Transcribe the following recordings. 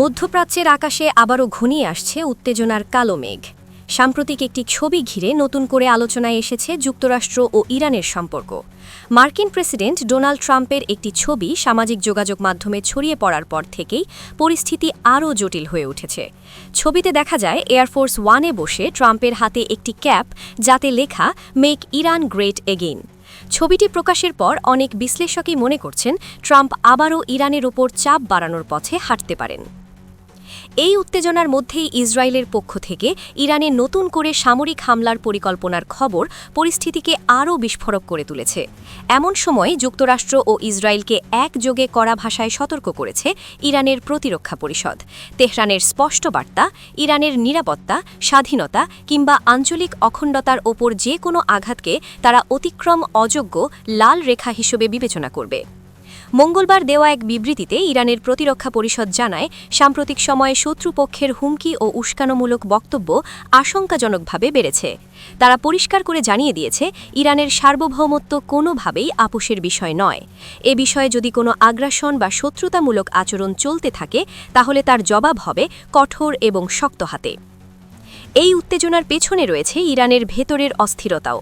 মধ্যপ্রাচ্যের আকাশে আবারও ঘনিয়ে আসছে উত্তেজনার কালো মেঘ। সাম্প্রতিক একটি ছবি ঘিরে নতুন করে আলোচনায় এসেছে যুক্তরাষ্ট্র ও ইরানের সম্পর্ক। মার্কিন প্রেসিডেন্ট ডোনাল্ড ট্রাম্পের একটি ছবি সামাজিক যোগাযোগ মাধ্যমে ছড়িয়ে পড়ার পর থেকেই পরিস্থিতি আরও জটিল হয়ে উঠেছে। ছবিতে দেখা যায় এয়ারফোর্স ওয়ানে বসে ট্রাম্পের হাতে একটি ক্যাপ, যাতে লেখা, মেক ইরান গ্রেট এগেইন ছবিটি প্রকাশের পর অনেক বিশ্লেষকই মনে করছেন, ট্রাম্প আবারও ইরানের ওপর চাপ বাড়ানোর পথে হাঁটতে পারেন। এই উত্তেজনার মধ্যেই ইসরায়েলের পক্ষ থেকে ইরানে নতুন করে সামরিক হামলার পরিকল্পনার খবর পরিস্থিতিকে আরও বিস্ফোরক করে তুলেছে। এমন সময় যুক্তরাষ্ট্র ও ইসরায়েলকে একযোগে কড়া ভাষায় সতর্ক করেছে ইরানের প্রতিরক্ষা পরিষদ। তেহরানের স্পষ্ট বার্তা, ইরানের নিরাপত্তা, স্বাধীনতা কিংবা আঞ্চলিক অখণ্ডতার ওপর যে কোনো আঘাতকে তারা অতিক্রম অযোগ্য লাল রেখা হিসেবে বিবেচনা করবে। মঙ্গলবার দেওয়া এক বিবৃতিতে ইরানের প্রতিরক্ষা পরিষদ জানায়, সাম্প্রতিক সময়ে শত্রুপক্ষের হুমকি ও উস্কানোমূলক বক্তব্য আশঙ্কাজনকভাবে বেড়েছে। তারা পরিষ্কার করে জানিয়ে দিয়েছে, ইরানের সার্বভৌমত্ব কোনোভাবেই আপোষের বিষয় নয়। এ বিষয়ে যদি কোনো আগ্রাসন বা শত্রুতামূলক আচরণ চলতে থাকে, তাহলে তার জবাব হবে কঠোর এবং শক্ত হাতে। এই উত্তেজনার পেছনে রয়েছে ইরানের ভেতরের অস্থিরতাও।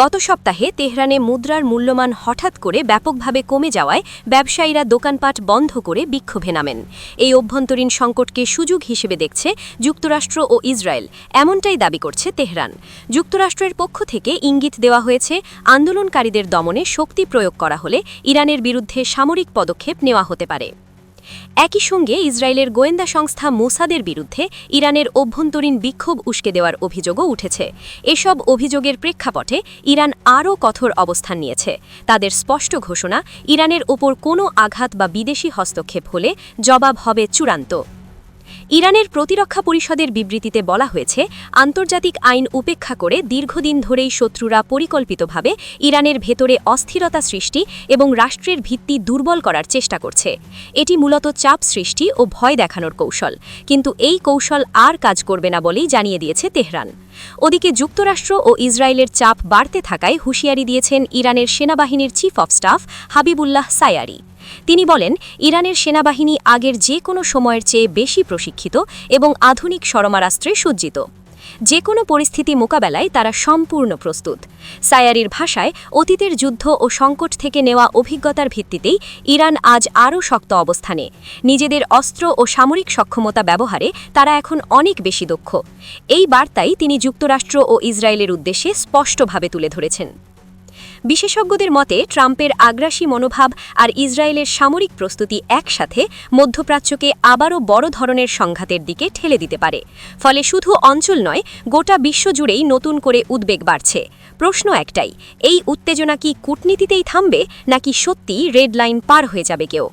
গত সপ্তাহে তেহরানে মুদ্রার মূল্যমান হঠাৎ করে ব্যাপকভাবে কমে যাওয়ায় ব্যবসায়ীরা দোকানপাট বন্ধ করে বিক্ষোভে নামেন। এই অভ্যন্তরীণ সংকটকে সুযোগ হিসেবে দেখছে যুক্তরাষ্ট্র ও ইসরায়েল, এমনটাই দাবি করছে তেহরান। যুক্তরাষ্ট্রের পক্ষ থেকে ইঙ্গিত দেওয়া হয়েছে, আন্দোলনকারীদের দমনে শক্তি প্রয়োগ করা হলে ইরানের বিরুদ্ধে সামরিক পদক্ষেপ নেওয়া হতে পারে। একই সঙ্গে ইসরায়েলের গোয়েন্দা সংস্থা মোসাদের বিরুদ্ধে ইরানের অভ্যন্তরীণ বিক্ষোভ উস্কে দেওয়ার অভিযোগও উঠেছে। এসব অভিযোগের প্রেক্ষাপটে ইরান আরও কঠোর অবস্থান নিয়েছে। তাদের স্পষ্ট ঘোষণা, ইরানের ওপর কোনো আঘাত বা বিদেশি হস্তক্ষেপ হলে জবাব হবে চূড়ান্ত। ইরানের প্রতিরক্ষা পরিষদের বিবৃতিতে বলা হয়েছে, আন্তর্জাতিক আইন উপেক্ষা করে দীর্ঘদিন ধরেই শত্রুরা পরিকল্পিতভাবে ইরানের ভেতরে অস্থিরতা সৃষ্টি এবং রাষ্ট্রের ভিত্তি দুর্বল করার চেষ্টা করছে। এটি মূলত চাপ সৃষ্টি ও ভয় দেখানোর কৌশল, কিন্তু এই কৌশল আর কাজ করবে না বলেই জানিয়ে দিয়েছে তেহরান। ওদিকে যুক্তরাষ্ট্র ও ইসরায়েলের চাপ বাড়তে থাকায় হুঁশিয়ারি দিয়েছেন ইরানের সেনাবাহিনীর chief of staff Habibullah Sayari. তিনি বলেন, ইরানের সেনাবাহিনী আগের যে কোনো সময়ের চেয়ে বেশি প্রশিক্ষিত এবং আধুনিক সরমারাস্ত্রে সজ্জিত। যে কোনো পরিস্থিতি মোকাবেলায় তারা সম্পূর্ণ প্রস্তুত। সায়ারির ভাষায় অতীতের যুদ্ধ ও সংকট থেকে নেওয়া অভিজ্ঞতার ভিত্তিতেই ইরান আজ আরও শক্ত অবস্থানে। নিজেদের অস্ত্র ও সামরিক সক্ষমতা ব্যবহারে তারা এখন অনেক বেশি দক্ষ। এই বার্তাই তিনি যুক্তরাষ্ট্র ও ইসরায়েলের উদ্দেশ্যে স্পষ্টভাবে তুলে ধরেছেন। বিশেষজ্ঞদের মতে, ট্রাম্পের আগ্রাসী মনোভাব আর ইসরায়েলের সামরিক প্রস্তুতি একসাথে মধ্যপ্রাচ্যকে আবারও বড় ধরনের সংঘাতের দিকে ঠেলে দিতে পারে। ফলে শুধু অঞ্চল নয়, গোটা বিশ্বজুড়েই নতুন করে উদ্বেগ বাড়ছে। প্রশ্ন একটাই, এই উত্তেজনা কি কূটনীতিতেই থামবে, নাকি সত্যি রেড লাইন পার হয়ে যাবে কেউ?